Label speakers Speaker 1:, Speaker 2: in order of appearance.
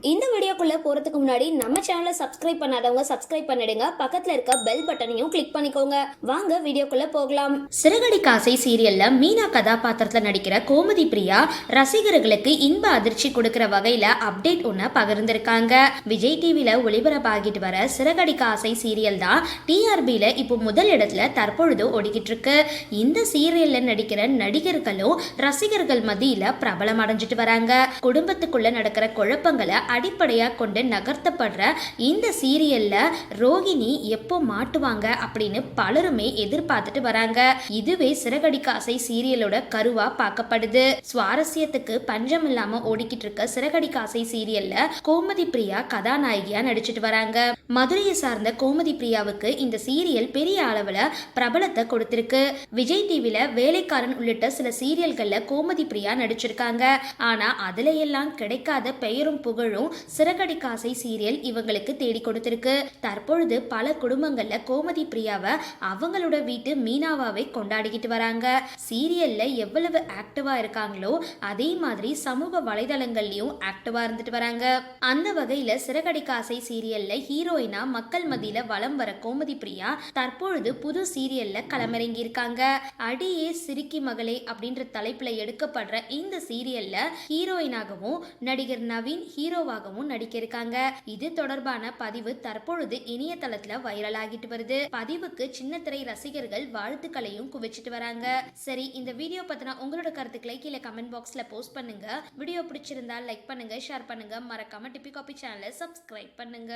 Speaker 1: இந்த வீடியோக்குள்ளே போறதுக்கு முன்னாடி நம்ம சேனலை சப்ஸ்கிரைப் பண்ணாதவங்க சப்ஸ்கிரைப் பண்ணிடுங்க. பக்கத்தில் இருக்க பெல் பட்டனையும் கிளிக் பண்ணிக்கோங்க. வாங்க வீடியோக்குள்ளே போகலாம்.
Speaker 2: சிறுகடி காசை சீரியல்ல மீனா கதாபாத்திரத்தில் நடிக்கிற கோமதி பிரியா ரசிகர்களுக்கு இன்ப அதிர்ச்சி கொடுக்குற வகையில் அப்டேட் ஒன்று பகிர்ந்திருக்காங்க. விஜய் டிவியில் ஒளிபரப்பாகிட்டு வர சிறகடி காசை சீரியல் தான் டிஆர்பியில் இப்போ முதல் இடத்துல தற்பொழுது ஓடிக்கிட்டு இருக்கு. இந்த சீரியல்ல நடிக்கிற நடிகர்களும் ரசிகர்கள் மத்தியில் பிரபலம் அடைஞ்சிட்டு வராங்க. குடும்பத்துக்குள்ள நடக்கிற குழப்பங்களை அடிப்படையா கொண்டு நகர்த்தப்படுற இந்த சீரியல்ல ரோஹிணி எப்போ மாட்டுவாங்க அப்படின்னு பலருமே எதிர்பார்த்துட்டு வராங்க. இதுவே சிறகடிக்காசை சீரியலோட கருவா பார்க்கப்படுது. சுவாரஸ்யத்துக்கு பஞ்சம் இல்லாம ஓடிக்கிட்டு இருக்க சிறகடிக்காசை சீரியல்ல கோமதி பிரியா கதாநாயகியா நடிச்சிட்டு வராங்க. மதுரையை சார்ந்த கோமதி பிரியாவுக்கு இந்த சீரியல் பெரிய அளவுல பிரபலத்தை கொடுத்திருக்கு. விஜய் டிவில வேலைக்காரன் உள்ளிட்ட சில சீரியல்கள்ல கோமதி பிரியா நடிச்சிருக்காங்க. ஆனா அதுல எல்லாம் கிடைக்காத பெயரும் புகழும் சிறகடி காசை சீரியல் இவங்களுக்கு தேடி கொடுத்திருக்கு. தற்பொழுது பல குடும்பங்கள்ல கோமதி பிரியாவை அவங்களோட வீட்டு மீனாவாவை கொண்டாடிக்கிட்டு வராங்க. சீரியல்ல எவ்வளவு ஆக்டிவா இருக்காங்களோ அதே மாதிரி சமூக வலைதளங்கள்லயும் ஆக்டிவா இருந்துட்டு வராங்க. அந்த வகையில சிறகடி காசை சீரியல்ல ஹீரோயினா மக்கள் மத்தியில வலம் வர கோமதி பிரியா தற்பொழுது புது சீரியல்ல களமிறங்கி இருக்காங்க. அடியே சிரிக்கி மகளே அப்படின்ற தலைப்புல எடுக்கப்படுற இந்த சீரியல்ல ஹீரோயினாகவும் நடிகர் நவீன் ஹீரோவாகவும் நடிக்க இருக்காங்க இது தொடர்பான பதிவு தற்பொழுது இணையதளத்துல வைரல் ஆகிட்டு வருது. பதிவுக்கு சின்ன திரை ரசிகர்கள் வாழ்த்துக்களையும் குவிச்சிட்டு வராங்க. சரி இந்த வீடியோ பத்தின உங்களோட கருத்துக்களை கீழே கமெண்ட் பாக்ஸ்ல போஸ்ட் பண்ணுங்க. வீடியோ பிடிச்சிருந்தா லைக் பண்ணுங்க ஷேர் பண்ணுங்க. மறக்காம டிபி காபி சேனலை சப்ஸ்கிரைப் பண்ணுங்க.